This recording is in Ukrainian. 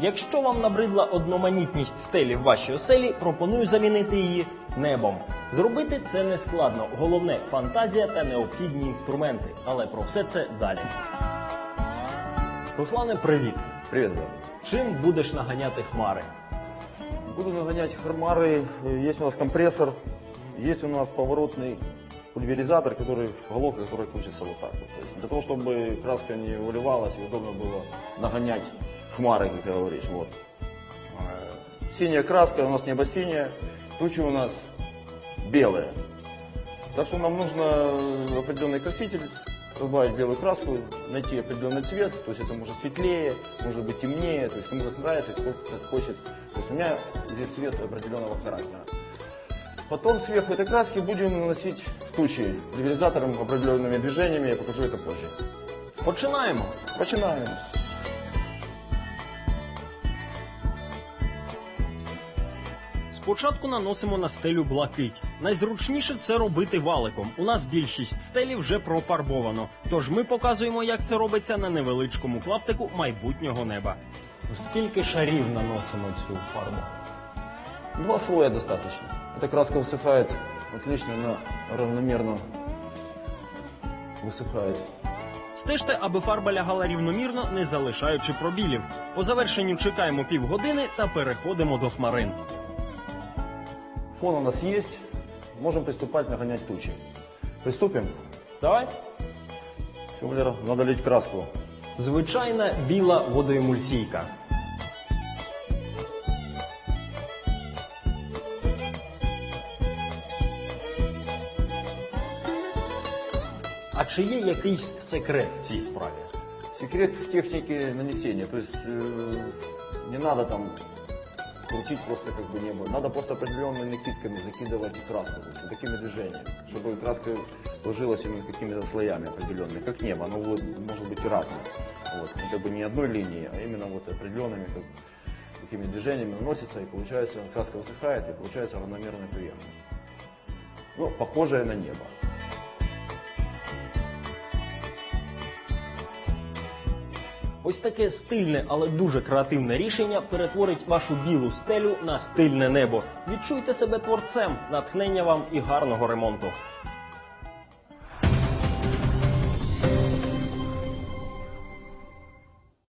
Якщо вам набридла одноманітність стелі в вашій оселі, пропоную замінити її небом. Зробити це не складно. Головне фантазія та необхідні інструменти. Але про все це далі. Руслане, привіт! Привет, брат. Чим будеш наганяти хмари? Буду нагонять хармары. Э, Есть у нас компрессор, есть у нас поворотный пульверизатор, который головка, который крутится вот так вот. То есть для того, чтобы краска не выливалась и удобно было нагонять хмары, как говоришь. Вот. Э, Синяя краска у нас небо синяя, тучи у нас белые. Так что нам нужно определенный краситель, добавить белую краску, найти определенный цвет, то есть это может светлее, может быть темнее, то есть кому как нравится, кто как хочет. То есть у меня здесь цвет определенного характера. Потом сверху этой краски будем наносить тучи пульверизатором определенными движениями, я покажу это позже. Починаємо. Начинаем. Спочатку наносимо на стелю блакить. Найзручніше це робити валиком. У нас більшість стелі вже профарбовано. Тож ми показуємо, як це робиться на невеличкому клаптику майбутнього неба. Скільки шарів наносимо цю фарбу? Два слоя достаточно. Эта краска высыхает отлично, она равномерно высыхает. Стежте, аби фарба лягала рівномірно, не залишаючи пробілів. По завершенню чекаємо півгодини та переходимо до хмарин. Фон у нас есть, можем приступать нагонять тучи. Приступим? Давай. Валера, надо лить краску. Звичайна біла водоемульсійка. А чи є якийсь секрет в цій справі? Секрет в технике нанесения. То есть э, не надо там крутить просто как бы не было. Надо просто определенными накидками закидывать краску, есть такими движениями, чтобы краска ложилась именно какими-то слоями определенными, как небо. Оно вот, может быть разным. Вот. Как бы не одной линией, а именно вот определенными как, такими движениями наносится, и получается краска высыхает, и получается равномерная поверхность. Ну, похожая на небо. Ось таке стильне, але дуже креативне рішення перетворить вашу білу стелю на стильне небо. Відчуйте себе творцем, натхнення вам і гарного ремонту.